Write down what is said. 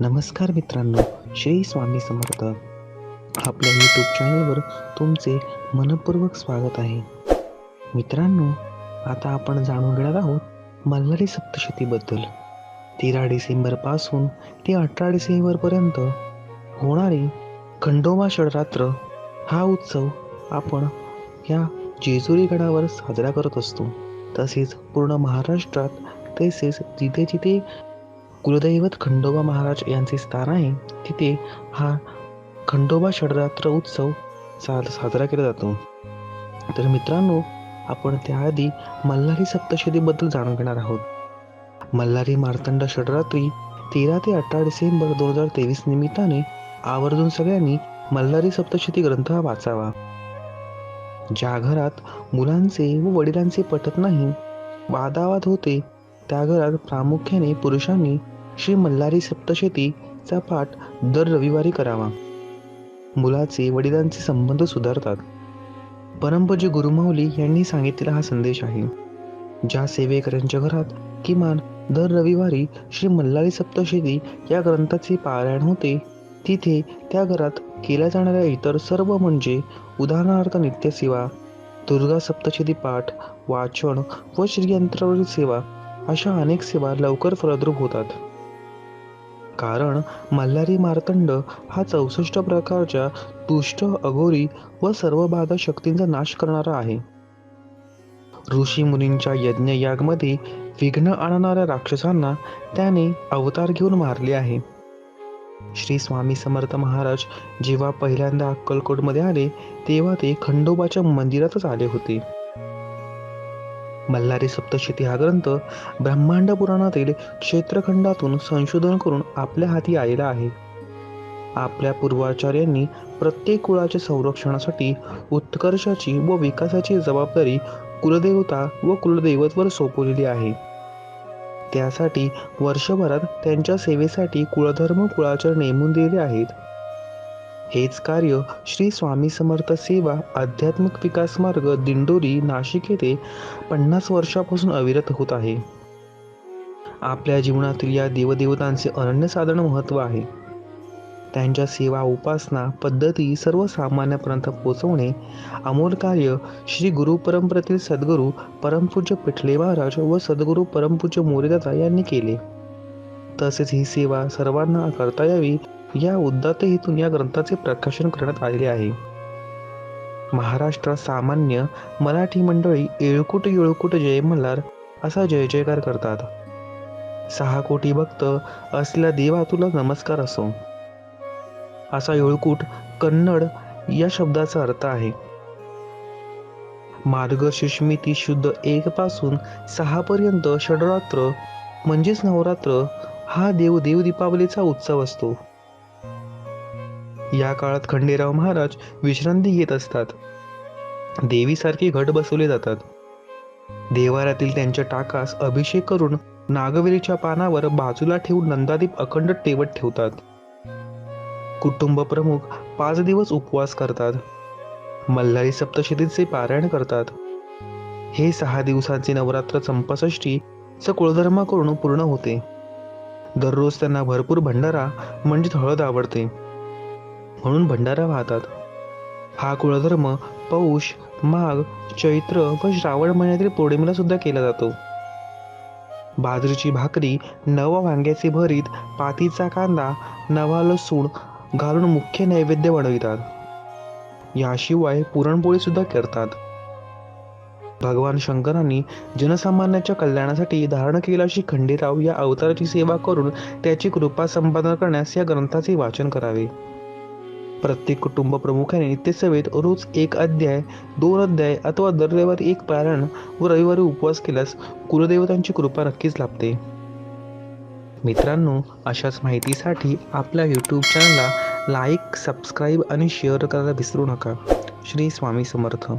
नमस्कार मित्रांनो श्री स्वामी समर्थ. आपल्या यूट्यूब चॅनलवर तुमचे मनपूर्वक स्वागत आहे. मित्रांनो आता आपण जाणून घेणार आहोत मल्हारी सप्तशतीबद्दल. तेरा डिसेंबरपासून ते अठरा डिसेंबरपर्यंत होणारी खंडोबा षडरात्र हा उत्सव आपण या जेजुरी गडावर साजरा करत असतो. तसेच पूर्ण महाराष्ट्रात तसेच जिथे जिथे कुलदैवत खंडोबा महाराज यांचे स्थान आहे. तिथे हा खंडोबा षडरात्र उत्सव सा साजरा केला जातो. तर मित्रांनो आपण त्याआधी मल्हारी सप्तशतीबद्दल जाणून घेणार आहोत. मल्हारी मार्तंड षडरात्री तेरा ते अठरा डिसेंबर दोन हजार तेवीस निमित्ताने आवर्जून सगळ्यांनी मल्हारी सप्तशती ग्रंथ हा वाचावा. ज्या घरात मुलांचे व वडिलांचे पटत नाही वादावाद होते त्या घरात प्रामुख्याने पुरुषांनी श्री मल्हारी सप्तशतीचा पाठ दर रविवारी करावा. मुलाचे वडिलांचे संबंध सुधारतात. परमपूज्य गुरुमाऊली यांनी सांगितलेला हा संदेश आहे. ज्या सेवेकऱ्यांच्या घरात किमान दर रविवारी श्री मल्हारी सप्तशती या ग्रंथाचे पारायण होते तिथे त्या घरात केल्या जाणाऱ्या इतर सर्व म्हणजे उदाहरणार्थ नित्यसेवा दुर्गा सप्तशती पाठ वाचन व श्रीयंत्रावरील सेवा अशा अनेक सेवा लवकर फलद्रूप होतात. कारण मल्हारी मार्तंड हा चौसष्ट प्रकारच्या दुष्ट अघोरी व सर्व बाधा शक्तींचा नाश करणारा आहे. ऋषी मुनींच्या यज्ञ यागमध्ये विघ्न आणणाऱ्या राक्षसांना त्याने अवतार घेऊन मारले आहे. श्री स्वामी समर्थ महाराज जेव्हा पहिल्यांदा अक्कलकोटमध्ये आले तेव्हा ते खंडोबाच्या मंदिरातच आले होते. मल्हारी सप्तशती हा ग्रंथ ब्रह्मांड पुराणातील क्षेत्रखंडातून संशोधन करून आपल्या हाती आलेला आहे. आपल्या पूर्वाचार्यांनी प्रत्येक कुळाच्या संरक्षणासाठी उत्कर्षाची व विकासाची जबाबदारी कुलदेवता व कुलदैवतवर सोपवलेली आहे. त्यासाठी वर्षभरात त्यांच्या सेवेसाठी कुळधर्म कुळाचार नेमून दिलेले आहेत. हेच कार्य श्री स्वामी समर्थ सेवा आध्यात्मिक विकास मार्ग दिंडोरी नाशिक येथे पन्नास वर्षापासून अविरत होत आहे. आपल्या जीवनातील या देवदेवतांचे अनन्यसाधारण महत्त्व आहे. त्यांच्या सेवा उपासना पद्धती सर्वसामान्यापर्यंत पोहोचवणे अमोल कार्य श्री गुरु परंपरेतील सद्गुरू परमपूज्य पिठले महाराज व सद्गुरू परमपूज्य मोरेदादा यांनी केले. तसेच ही सेवा सर्वांना करता यावी या उद्दात हेतून या ग्रंथाचे प्रकाशन करण्यात आलेले आहे. महाराष्ट्रात सामान्य मराठी मंडळी येळकुट येळकुट जय मल्हार असा जय जयकार करतात. सहा कोटी भक्त असल्या देवा तुला नमस्कार असो. असा येळकूट कन्नड या शब्दाचा अर्थ आहे. मार्गशीर्षमिती शुद्ध एक पासून सहा पर्यंत षडरात्र म्हणजेच नवरात्र हा देव देव दीपावलीचा उत्सव असतो. या काळात खंडेराव महाराज विश्रांती घेत असतात. देवीसारखे घट बसवले जातात. देवाऱ्यातील त्यांच्या टाकास अभिषेक करून नागवेलीच्या पानावर बाजूला ठेवून नंदादीप अखंड टेवत ठेवतात. कुटुंब प्रमुख पाच दिवस उपवास करतात. मल्हारी सप्तशतीचे पारायण करतात. हे सहा दिवसांचे नवरात्र चंपाषष्ठीचं कुळधर्माकडून पूर्ण होते. दररोज त्यांना भरपूर भंडारा म्हणजे हळद आवडते. म्हणून भंडारा वाहतात. हा कुळधर्म पौष माघ चैत्र व श्रावण महिन्यातील पौर्णिमेला सुद्धा केला जातो. बाजरीची भाकरी नवा वांग्याचे भरीत पातीचा कांदा नवा लसूण घालून मुख्य नैवेद्य बनवितात. याशिवाय पुरणपोळी सुद्धा करतात. भगवान शंकरांनी जनसामान्याच्या कल्याणासाठी धारण केलेला श्री खंडेराव या अवताराची सेवा करून त्याची कृपा संपादन करण्यास या ग्रंथाचे वाचन करावे. प्रत्येक कुटुंब प्रमुखाने नित्यसेवेत रोज एक अध्याय दोन अध्याय अथवा दर रविवारी एक पारायण व रविवारी उपवास केल्यास कुलदेवतांची कृपा नक्कीच लाभते. मित्रांनो अशाच माहितीसाठी आपल्या यूट्यूब चॅनलला लाईक सबस्क्राईब आणि शेअर करायला विसरू नका. श्री स्वामी समर्थ.